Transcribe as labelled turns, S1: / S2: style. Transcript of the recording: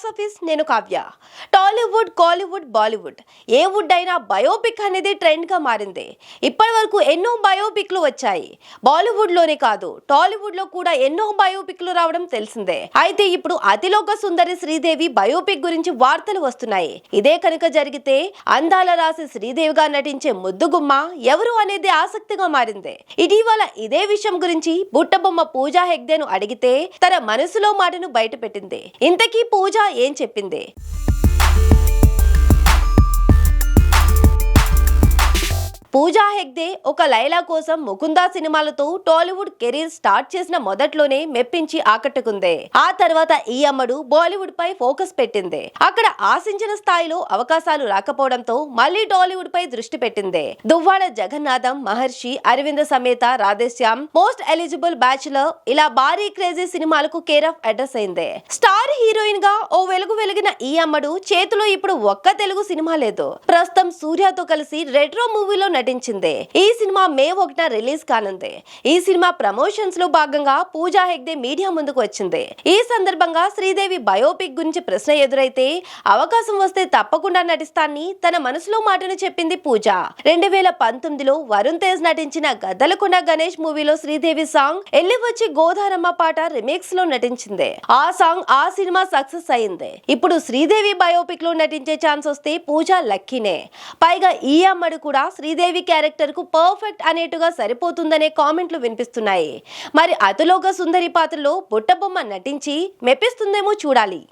S1: Box office నేను Kavya. Tollywood Kollywood Bollywood. ఏ wood అయినా biopic అనేది ట్రెండ్గా మారింది. ఇప్పటి వరకు ఎన్నో బయోపిక్లు వచ్చాయి. బాలీవుడ్లోనే కాదు టాలీవుడ్లో కూడా ఎన్నో బయోపిక్లు రావడం తెలిసిందే. అయితే ఇప్పుడు అతిలోక సుందరి శ్రీదేవి బయోపిక్ గురించి వార్తలు వస్తున్నాయి. ఇదే కనుక జరిగితే అందాల రాసి శ్రీదేవిగా నటించే ముద్దుగుమ్మ ఎవరు అనేది ఆసక్తిగా మారింది. ఇటీవల ఇదే విషయం గురించి బుట్టబొమ్మ పూజా హెగ్దేను అడిగితే తన మనసులో మాటను బయటపెట్టింది. ఇంతకీ పూజ ఏం చెప్పింది పూజా హెగ్దే ఒక లైలా కోసం ముకుందా సినిమాలతో టాలీవుడ్ కెరీర్ స్టార్ట్ చేసిన మొదట్లోనే మెప్పించి ఆకట్టుకుంది. ఆ తర్వాత ఈ అమ్మడు బాలీవుడ్ పై ఫోకస్ పెట్టింది. అక్కడ ఆశించిన స్థాయిలో అవకాశాలు రాకపోవడంతో మళ్ళీ టాలీవుడ్ పై దృష్టి పెట్టింది. దువ్వాడ జగన్నాథం మహర్షి Aravinda Sametha Radhe Shyam most eligible bachelor ఇలా భారీ క్రేజీ సినిమాలకు కేర్ ఆఫ్ అడ్రస్ అయింది. స్టార్ హీరోయిన్గా ఓ వెలుగు వెలిగిన ఈ అమ్మడు చేతిలో ఇప్పుడు ఒక్క తెలుగు సినిమా లేదు. ప్రస్తుతం సూర్యతో కలిసి రెట్రో మూవీలో నటించింది. ఈ సినిమా మే ఒకటిన రిలీజ్ కానుంది. ఈ సినిమా ప్రమోషన్స్లో భాగంగా పూజా హెగ్దే మీడియా ముందుకు వచ్చింది. ఈ సందర్భంగా శ్రీదేవి బయోపిక్ గురించి ప్రశ్న ఎదురైతే అవకాశం వస్తే తప్పకుండా నటిస్తానని తన మనసులో మాటను చెప్పింది పూజ. రెండు వేల పంతొమ్మిదిలో వరుణ్ తేజ్ నటించిన గద్దలకొండ గణేష్ మూవీలో శ్రీదేవి సాంగ్ ఎల్లి వచ్చి గోదారమ్మ పాట రిమిక్స్లో నటించింది. ఆ సాంగ్ ఆ సినిమా సక్సెస్ అయింది. ఇప్పుడు శ్రీదేవి బయోపిక్లో నటించే ఛాన్స్ వస్తే పూజ లక్కీనే. పైగా ఈ అమ్మడు కూడా శ్రీదేవి క్యారెక్టర్కు పర్ఫెక్ట్ అనేట్టుగా సరిపోతుందనే కామెంట్లు వినిపిస్తున్నాయి. మరి అతిలోక సుందరి పాత్రలో బుట్టబొమ్మ నటించి మెప్పిస్తుందేమో చూడాలి.